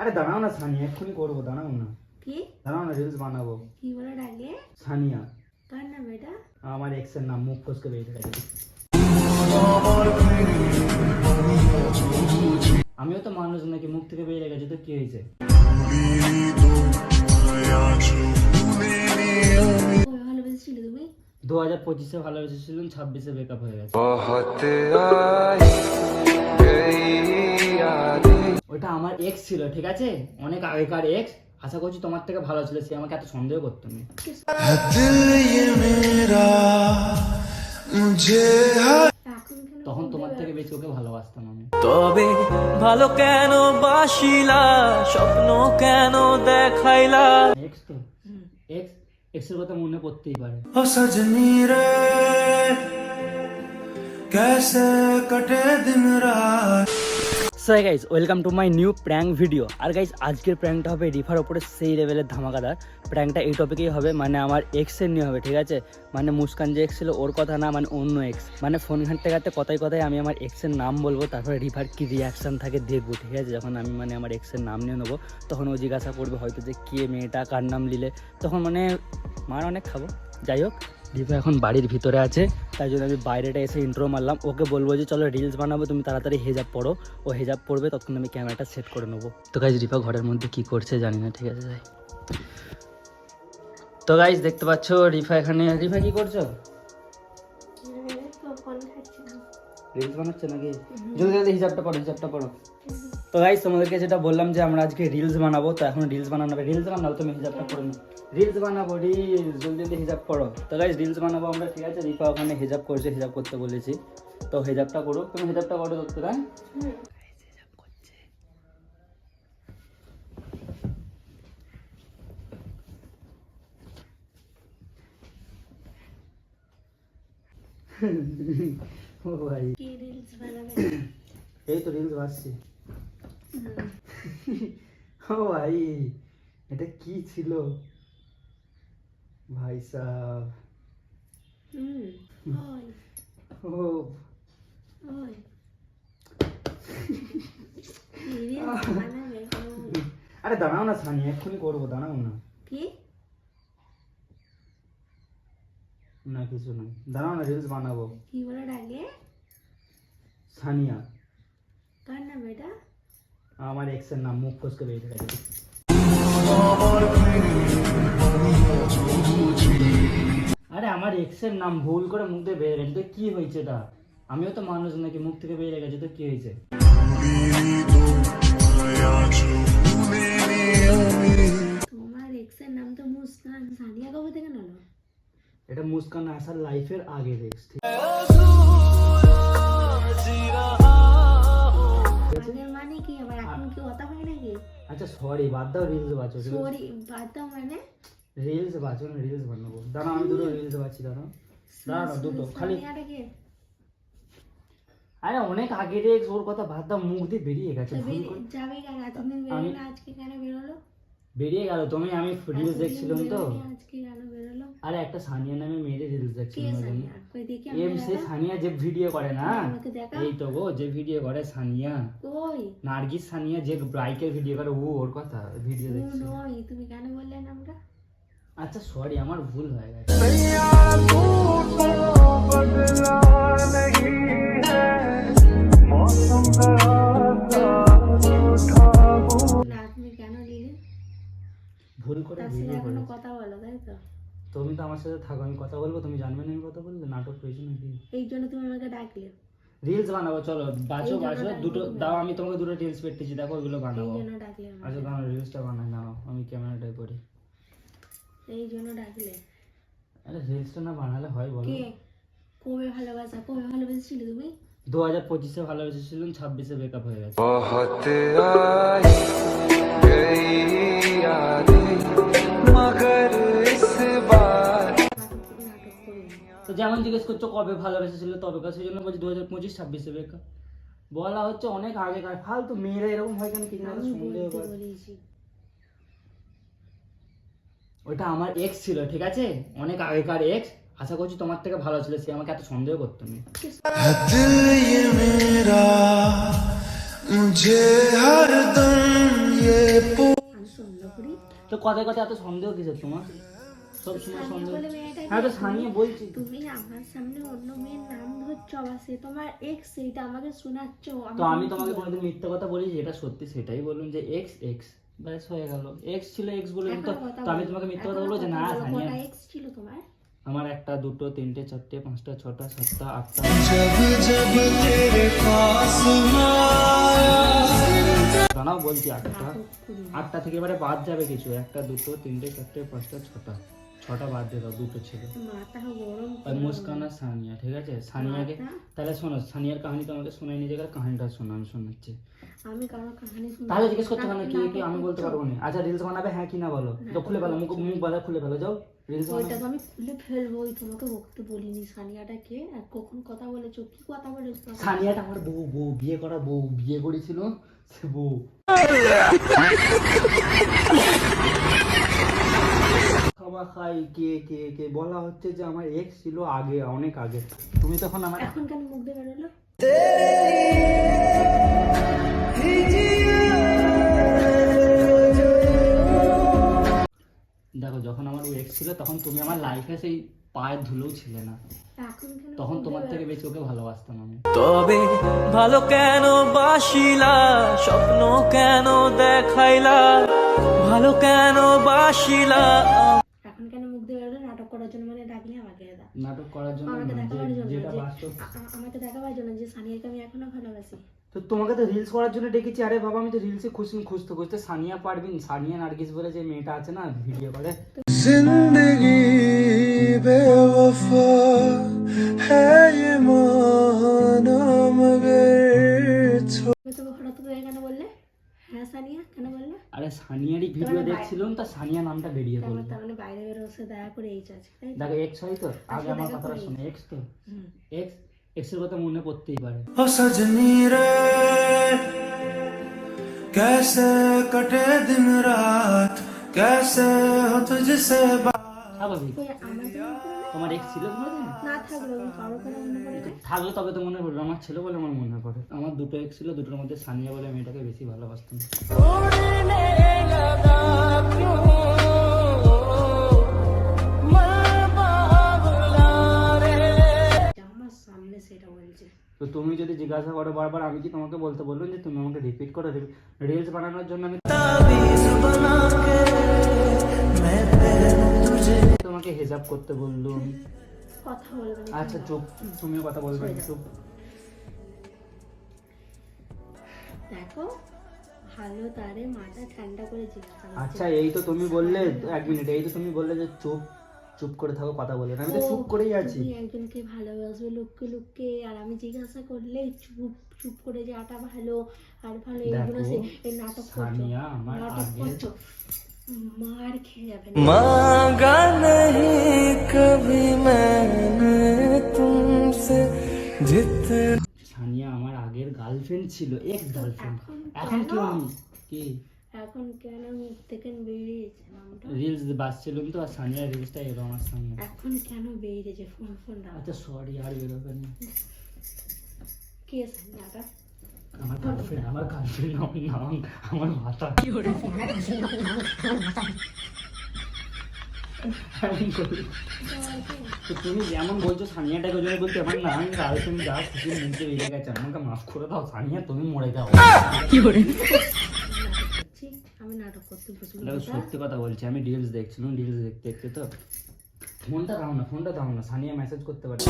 আরে দাঁড়াও না সানিয়া এক্ষুনি করব দাঁড়াও না। কি? দাঁড়াও না রিলস বানাবো। কি বলে ডাকলে সানিয়া। কার নাম এটা? আমার এক্সের নাম মুখ ফসকে বেরিয়ে গেছে আমিও তো মানুষ নাকি মুখ থেকে বেরিয়ে গেছে তো কি হয়েছে? ভালোবেসেছিলে তুমি? দু হাজার পঁচিশে ভালোবেসেছিলাম ছাব্বিশে ব্রেকআপ হয়ে গেছে। ওটা আমার এক্স ছিল ঠিক আছে অনেক আগেকার এক্স আশা করছি তোমার থেকে ভালো ছিল সে আমাকে এত সন্দেহ করতো না এখন কেন তখন তোমার থেকে বেশি ওকে ভালোবাসতাম আমি তবে ভালো কেন বাসিলা স্বপ্ন কেন দেখাইলা এক্স তো এক্স এক্সের কথা মনে পড়তেই পারে ও সজনী রে कैसे कटे दिन रात so guys welcome to my new prank video R guys আজকের প্র্যাঙ্কটা হবে রিফার ওপরে সেই লেভেলের ধামাকাদার। প্র্যাঙ্কটা এই টপিকেই হবে মানে আমার এক্সের নিয়ে হবে, ঠিক আছে? মানে মুস্কান যে এক্স ছিল, ওর কথা না মানে অন্য এক্স মানে ফোন ঘাঁটতে ঘাঁটতে কথায় কথায় আমি আমার এক্সের নাম বলব, তারপরে রিফার কী রিয়াকশান থাকে দেখব, ঠিক আছে? যখন আমি মানে আমার এক্সের নাম নিয়ে নেব, তখন ও জিজ্ঞাসা করবে হয়তো যে কে মেয়েটা, কার নাম নিলে তখন মানে মার অনেক খাব। যাই হোক রিফা এখন বাড়ির ভিতরে আছে তাই জন্য আমি বাইরেটা এসে ইন্ট্রো মারলাম। ওকে বলব যে চলো রিলস বানাবো তুমি তাড়াতাড়ি হেজাব পড়ো ও হেজাব পড়বে তখন আমি ক্যামেরাটা সেট করে নেব। তো গাইজ রিফা ঘরের মধ্যে কি করছে জানি না ঠিক আছে তো গাইজ দেখতে পাচ্ছ রিফা এখানে রিফা কি করছ? রিলস বানাচ্ছে নাকি? জলদি জলদি হিসাবটা পড়ো হিসাবটা পড়ো তো গাইজ তোমাদেরকে যেটা বললাম যে আমরা আজকে রিলস বানাবো তো এখন রিলস বানানো হবে। রিলস বানাবো তুমি হিসাবটা পড়ো না রিলস বানাবো রিলস জলদি জলদি হিসাব পড়ো তো গাইজ রিলস বানাবো আমরা ঠিক আছে? রিফা ওখানে হিসাব করছে হিসাব করতে বলেছি। তো হিসাবটা করো। তুমি হিসাবটা করো দত্ত তাই ও ভাই। কি রিলস বানাবে? এই তো রিলস বাসছি ও ভাই এটা কি ছিল? ভাই সাহ ও। আরে দাঁড়াও না সানি এক্ষুনি করব দাঁড়াও না। কি? না কিছু না। দাঁড়াও না রিলস বানাবো। কি বলে ডাকে সানিয়া। কার নাম এটা? আমার এক্সের নাম মুখ ফসকে বেরিয়ে গেছে। আরে আমার এক্সের নাম ভুল করে মুখ দিয়ে বেরিয়ে গেছে। তো কি হয়েছে এটা? আমিও তো মানুষ নাকি মুখ থেকে বেরিয়ে গেছে তো কি হয়েছে? তোমার এক্সের নাম তো মুস্কান সানিয়া কবে থেকে নালো? এটা মুস্কান আসার লাইফের আগের এক্স আগের মানে কি? আবার এখন কি কথা হয় নাকি? আচ্ছা সরি বাদ দাও রিলস বাঁচো সরি বাদ দাও মানে? রিলস বাঁচো না রিলস বানাবো। দাঁড়াও আমি দুটো রিলস বাঁচি দাঁড়াও। দাঁড়াও দুটো খালি আরে অনেক আগের এক্স ওর কথা বাদ দাও মুখ দিয়ে বেরিয়ে গেছে। যাবে কেন? এতদিন বেরোলো আজকে কেন বেরোলো? বেরিয়ে গেল তুমি আমি রিলস দেখছিলাম তো। আজকে আরে একটা সানিয়া নামে মেয়েদের রিলস জন্য। সানিয়া? এম সে সানিয়া যে ভিডিও করে না? আমাকে এই তো গো যে ভিডিও করে সানিয়া। কই? নার্গিস সানিয়া যে বাইকের ভিডিও করে ও ওর কথা ভিডিও দেখছি। নয় তুমি কেন বললে নামটা আচ্ছা সরি আমার ভুল হয়ে গেছে। ভুল করে ভিডিও কথা বলো তাই তো? তুমি তো আমার সাথে থাকো আমি কথা বলব তুমি জানবে না আমি কথা বললে? নাটক হয়েছে নাকি? এই জন্য তুমি আমাকে ডাকলে। রিলস বানাবো চলো বাজো বাজো দুটো দাও আমি তোমাকে দুটো রিলস পেটেছি দেখো ওগুলো বানাবো। এই জন্য ডাকলে আচ্ছা তোমার রিলসটা বানাই নাও আমি ক্যামেরাটা করি এই জন্য ডাকলে। আরে রিলসটা না বানালে হয় বলো। কে? কবে ভালোবাসা? কবে ভালোবেসেছিল তুমি? দু হাজার পঁচিশে ভালোবেসেছিলাম ছাব্বিশে বেকআপ হয়ে গেছে। মগর যেমন জিজ্ঞেস করছ কবে ভালোবেসেছিল তবে কাছে সেই জন্য বলছি দু হাজার পঁচিশ ছাব্বিশে বেকার বলা হচ্ছে অনেক আগেকার ফালতু মেয়েরা এরকম হয় কেন কি জানি ওটা আমার এক্স ছিল ঠিক আছে? অনেক আগেকার এক্স আশা করছি তোমার থেকে ভালো ছিল সে আমাকে এত সন্দেহ করতো তো কথায় কথা এত সন্দেহ কিসের তোমার? সব সময় হ্যাঁ তো বলছি। তুমি আমার সামনে অন্য মেয়ের নাম ধরছো আবার সে তোমার এক্স আমাকে শোনাচ্ছ। তো আমি তোমাকে কোনোদিন মিথ্যা কথা বলি সত্যি সেটাই বলুন যে এক্স এক্স ব্যাস হয়ে গেল। এক্স ছিল এক্স বলে তো আমি তোমাকে মিথ্যা কথা বলব যে না এক্স ছিল তোমার? আমার একটা দুটো তিনটে চারটে পাঁচটা ছটা সাতটা আটটা। জানাও বলছি আটটা। আটটা থেকে এবারে বাদ যাবে কিছু। একটা দুটো তিনটে চারটে পাঁচটা ছটা। ছটা বাদ দিয়ে দাও দুটো ছিল। মাথা গরম আর মুস্কান আর সানিয়া ঠিক আছে? সানিয়াকে? তাহলে শোনো সানিয়ার কাহিনী তোমাকে শোনাই নিজে কাহিনীটা শোনো আমি শোনাচ্ছি। আমি কারও কাহিনী শুনতে তাহলে জিজ্ঞেস করছ কেন? কি কি আমি বলতে পারব না? আচ্ছা রিলস বানাবে? হ্যাঁ কি না বলো? তো খুলে ফেলো মুখ মুখ বাজার খুলে ফেলো যাও। রিলস ওইটা তো আমি খুলে ফেলব ওই তোমাকে বকতে বলিনি সানিয়াটা কে? আর কখন কথা বলেছ? কি কথা বলেছ? সানিয়াটা আমার বউ বউ বিয়ে করা বউ বিয়ে করেছিল সে বউ। খাওয়া খাই কে কে কে বলা হচ্ছে যে আমার এক্স ছিল আগে অনেক আগে। তুমি তখন আমার এখন কেন মুখ দিয়ে বেরোলো? দেখো যখন আমার এক্স ছিল তখন তুমি আমার লাইফে সেই পায়ের ধুলোও ছিলে না। তখন তোমার থেকে বেশি ওকে ভালোবাসতাম আমি। তবে ভালো কেন বাসিলা স্বপ্ন কেন দেখাইলা? ভালো কেন বাসিলা এখন কেন মুখ দিয়ে বেরোলো নাটক করার জন্য মানে ডাকলে আমাকে দা নাটক করার জন্য আমাকে দেখাবার জন্য যেটা বাস্তব। আমাকে দেখাবার জন্য যে সানিয়াকে আমি এখনও ভালোবাসি। তো তোমাকে তো রিলস করার জন্য ডেকেছি। আরে বাবা আমি তো রিলসে খুশি খুঁজতে খুঁজতে সানিয়া পারবিন সানিয়া নার্গিস বলে যে মেয়েটা আছে না ভিডিও করে। জিন্দগি বেওফা। সানিয়া কেন বললে আরে সানিয়ারই ভিডিও তোমার দেখছিলাম তা সানিয়া নামটা বেরিয়ে তার পড়লো মানে- তার মানে বাইরে বেরো সে দয়া করে এই আছে তাই তো? দেখো এক্স হয় তো আগে আমার দেখা কথাটা করি। শুনে এক্স তো হুম। এক্স এক্স এর কথা মনে পড়তেই পারে ओ सजनी रे कैसे कटे दिन रात कैसे हो तुझसे बात স্বাভাবিক তোমার এক্স ছিল কোনোদিন না? না থাকলেও কারও কেন মনে পড়ে না? থাকলে তবে তো মনে পড়বে আমার ছিল বলে আমার মনে পড়ে আমার দুটো এক্স ছিল দুটোর মধ্যে সানিয়া বলে মেয়েটাকে বেশি ভালোবাসতাম আমার সামনে সেটা বলছে তো তুমি যদি জিজ্ঞাসা করো বারবার আমি কি তোমাকে বলতে বললাম যে তুমি আমাকে রিপিট করো রিলস বানানোর জন্য আমি তোমাকে হেজাব করতে বললুম। কথা বলবে আচ্ছা চুপ। তুমিও কথা বলবে চুপ। দেখো ভালো তারে মাথা ঠান্ডা করে জিজ্ঞাসা আচ্ছা এই তো তুমি বললে এক মিনিট এই তো তুমি বললে যে চুপ চুপ করে থাকো কথা বলে না। আমি তো চুপ করেই আছি। একজনকে ভালোবাসবে লুককে লুককে আর আমি জিজ্ঞাসা করলে চুপ চুপ করে যে আটা ভালো আর ভালো এইগুলো সে নাটক করছ। মার খেয়ে যাবে মাগা নহি কবি মানে তুমসে জিতনা সানিয়া আমার আগের গার্লফ্রেন্ড ছিল এক্স গার্লফ্রেন্ড এখন কেউ কি? এখন কেন মুখ থেকে বেরিয়েছে রিলস বাজছিলাম তো সানিয়া রিলসটা এলো আমার সামনে এখন কেন বেরিয়েছে? ফোন ফোন আচ্ছা সরি আর এরকম না। কে সানিয়াটা? আমার গার্লফ্রেন্ড আমার গার্লফ্রেন্ড আমার নাম আমার ভাতা কি করে? তুমি যেমন বলছো সানিয়াটাকে জন্য বলতে আমার নাম গার্লফ্রেন্ড যা খুশি মুখে বেরিয়ে গেছে। আমাকে মাফ করে দাও সানিয়া তুমি মরে যাও। ছি, আমি নাটক করতে বসবো। দেখো সত্যি কথা বলছি আমি রিলস দেখছিলাম রিলস দেখতে দেখতে তো? ফোনটা দাও না ফোনটা দাও না সানিয়া মেসেজ করতে পারে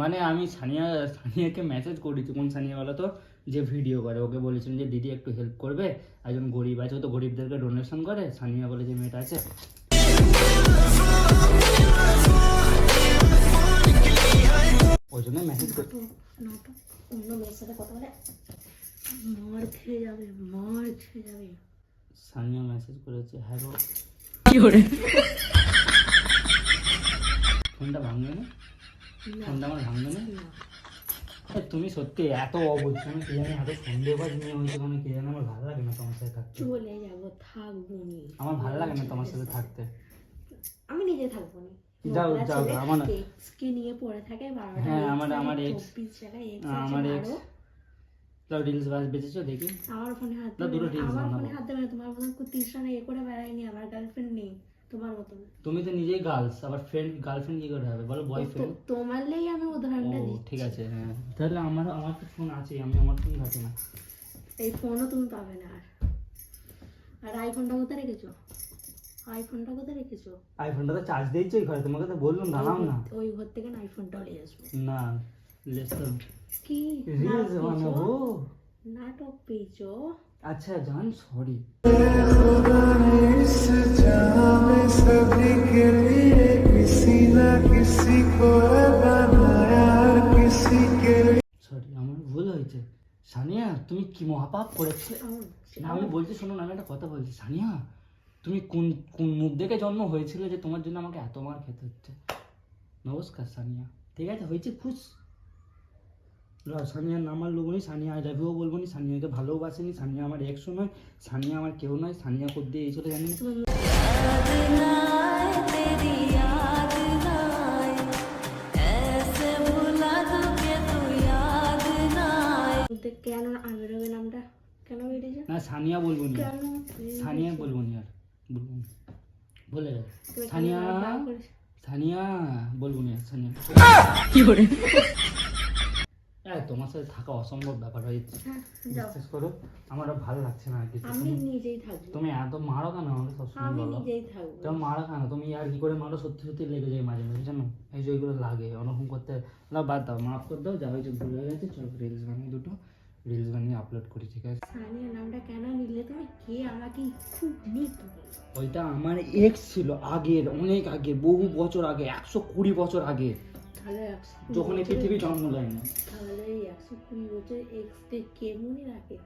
মানে আমি সানিয়া সানিয়াকে মেসেজ করেছি কোন সানিয়া বলো তো? যে ভিডিও করে। ওকে বলেছিলাম যে দিদি একটু হেল্প করবে। একজন গরিব আছে ও তো গরিবদেরকে ডোনেশন করে। সানিয়া বলে যে মেয়েটা আছে। ওই জন্য মেসেজ করতে নাটক নাটক অন্য মেয়ের সাথে কথা বলে মার খেয়ে যাবে মার খেয়ে যাবে। সানিয়া মেসেজ করেছে হ্যালো ফোনটা ভাঙবে না? ফোনটা আমার ভাঙবে না? তুমি সত্যি এত অবুঝ আমি কে জানি এত সন্দেহবাজ মেয়ে হয়েছে মানে কে জানি আমার ভালো লাগে না তোমার সাথে থাকতে। চলে যাব থাকব নি। আমার ভালো লাগে না তোমার সাথে থাকতে। আমি নিজে থাকব নি। যাও যাও আমার ex কে নিয়ে পড়ে থাকে হ্যাঁ, আমার- আমার জায়গায় ex হ্যাঁ, আমার ex। যাও রিলস বাস বেঁচেছো দেখি। আমার ফোনে হাত না, দুটো না। reels আমার ফোনে হাত দেবে না তোমার মতন কুত্তির এ করে বেড়াইনি আমার গার্লফ্রেন্ড নেই তোমার মতন। তুমি তো নিজেই গার্লস আবার ফ্রেন্ড গার্লফ্রেন্ড কি করে হবে? বলো বয়ফ্রেন্ড তোমার লেই আমি উদাহরণটা দিচ্ছি। ঠিক আছে হ্যাঁ। তাহলে আমার আমার তো ফোন আছে আমি আমার ফোন ঘাটি না। এই ফোনও তুমি পাবে না আর। আর আইফোনটা কোথায় রেখেছো? আইফোনটা কোথায় রেখেছো? আইফোনটা তো চার্জ দিয়েছি ঘরে তোমাকে তো বললাম দাঁড়াও না। ওই ঘর থেকে না আইফোনটা নিয়ে আসব। না। লেসন। কি? রিল বানাবো নাটক পেয়েছ? আচ্ছা জান সরি সানিয়া তুমি কি মহাপাপ করেছিলে? না আমি বলছি শোনো না আমি একটা কথা বলছি। সানিয়া তুমি কোন কোন মুখ দেখে জন্ম হয়েছিল যে তোমার জন্য আমাকে এত মার খেতে হচ্ছে? নমস্কার সানিয়া। ঠিক আছে হয়েছে খুশ। সানিয়ার নাম আর লোবনি সানিয়া আই লাভ ইউ বলব নি সানিয়াকে ভালোবাসেনি সানিয়া আমার একশো নয় সানিয়া আমার কেউ নয় সানিয়া করতে এই চলে জানি না কেন আমির হবে নামটা? কেন বেরিয়েছে না সানিয়া বলব নি। কেন? সানিয়া বলব নি আর বলব। বলে সানিয়া? সানিয়া বলব নি সানিয়া। হ্যাঁ তোমার সাথে থাকা অসম্ভব ব্যাপার হয়ে যাচ্ছে। হ্যাঁ বিশ্বাস করো আমার আর ভালো লাগছে না আর কিছু। আমি নিজেই থাকব। তুমি এত মারো কেন আমাকে সবসময় বলো? নিজেই থাকব। তুমি মারো কেন? তুমি আর কি করে মারো? সত্যি সত্যি লেগে যায় মাঝে মাঝে জানো? এই যে ওইগুলো লাগে ওরকম করতে না বাদ দাও মাফ করে দাও যা হয়েছে ভুল হয়ে গেছে চলো রিলস বানিয়ে দুটো রিলস বানিয়ে আপলোড করি ঠিক আছে? সানিয়া নামটা কেন নিলে তুমি? কে আমাকে খুব নিক ওইটা আমার এক্স ছিল আগের অনেক আগে বহু বছর আগে একশো কুড়ি বছর আগে তাহলে একশো কুড়ি যখন এই পৃথিবী জন্ম নেয়নি তাহলে এই একশো কুড়ি বছর এক্সকে কে মনে রাখে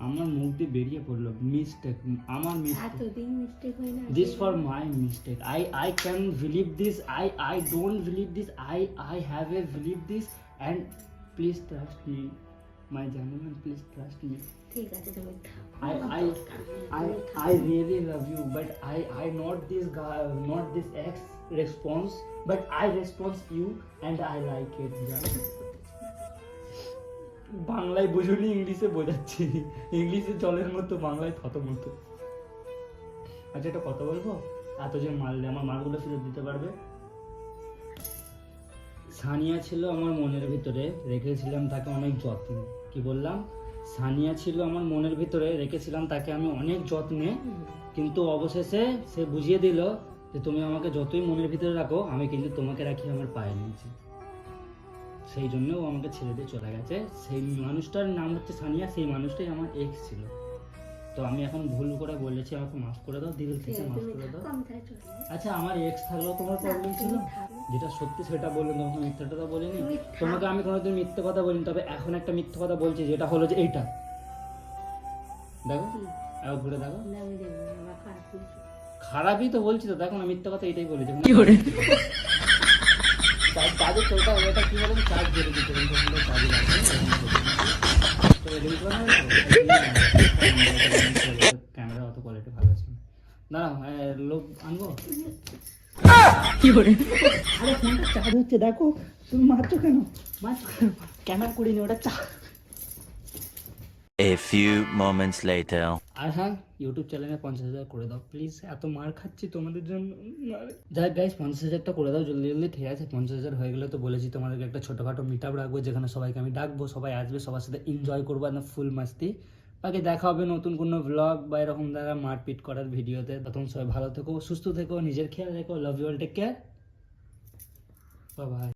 আমার মুখ দিয়ে বেরিয়ে পড়ল মিস্টেক আমার মিস্টেক এতদিন মিস্টেক হয় না this for my mistake i i can believe this i i don't believe this i i have a believe this and please trust me my gentleman please trust me ঠিক আছে তুমি i i i i really love you but i i not this guy not this ex response but i response you and i like it বাংলায় বুঝুনি ইংলিশে বোঝাচ্ছি। ইংলিশে জলের মতো বাংলায় থত মতো আচ্ছা একটা কথা বলব? এত যে মারলে আমার মালগুলো ফেরত দিতে পারবে? সানিয়া ছিল আমার মনের ভিতরে রেখেছিলাম তাকে অনেক যত্নে। কি বললাম? সানিয়া ছিল আমার মনের ভিতরে, রেখেছিলাম তাকে আমি অনেক যত্নে, কিন্তু অবশেষে সে বুঝিয়ে দিল যে তুমি আমাকে যতই মনের ভিতরে রাখো, আমি কিন্তু তোমাকে রাখি, আমার পায়ে নিয়েছি সেই জন্য ও আমাকে ছেড়ে দিয়ে চলে গেছে। সেই মানুষটার নাম হচ্ছে সানিয়া, সেই মানুষটাই আমার এক্স ছিল। তো আমি এখন ভুল করে বলেছি আমাকে মাফ করে দাও দিল থেকে মাফ করে দাও। আচ্ছা আমার এক্স থাকলেও তোমার প্রবলেম ছিল? যেটা সত্যি সেটা বললেন তোমাকে মিথ্যাটা তো বলিনি। তোমাকে আমি কোনোদিন মিথ্যে কথা বলিনি তবে এখন একটা মিথ্যে কথা বলছি যেটা হলো যে এইটা। দেখো কি? একবার ঘুরে দেখো। খারাপই তো বলছি তো দেখো না মিথ্যে কথা এটাই বলেছি। চা- চার্জের চোখটা ওটা কি বলে? চার্জ ধরে দিতে চার্জ ক্যামেরা অত কোয়ালিটি ভালো আছে। দাঁড়াও লোক আনব আরে ফোনটা চার্জ দেখো তুমি মারছো কেন মারছো কেন ক্যামেরা করিনি ওটা চা A few moments later. আর হ্যাঁ ইউটিউব চ্যানেলে পঞ্চাশ হাজার করে দাও প্লিজ এত মার খাচ্ছি তোমাদের জন্য। যাই গাইস পঞ্চাশ হাজারটা করে দাও, জলদি জলদি ঠিক আছে। পঞ্চাশ হাজার হয়ে গেলে তো বলেছি তোমাদেরকে একটা ছোটোখাটো মিট আপ রাখব, যেখানে সবাইকে আমি ডাকবো, সবাই আসবে, সবার সাথে এনজয় করব, একদম ফুল মাস্তি। বাকি দেখা হবে নতুন কোনো ব্লগ বা এরকম দ্বারা মারপিট করার ভিডিওতে। তখন সবাই ভালো থেকো, সুস্থ থেকো, নিজের খেয়াল রেখো love you all take care bye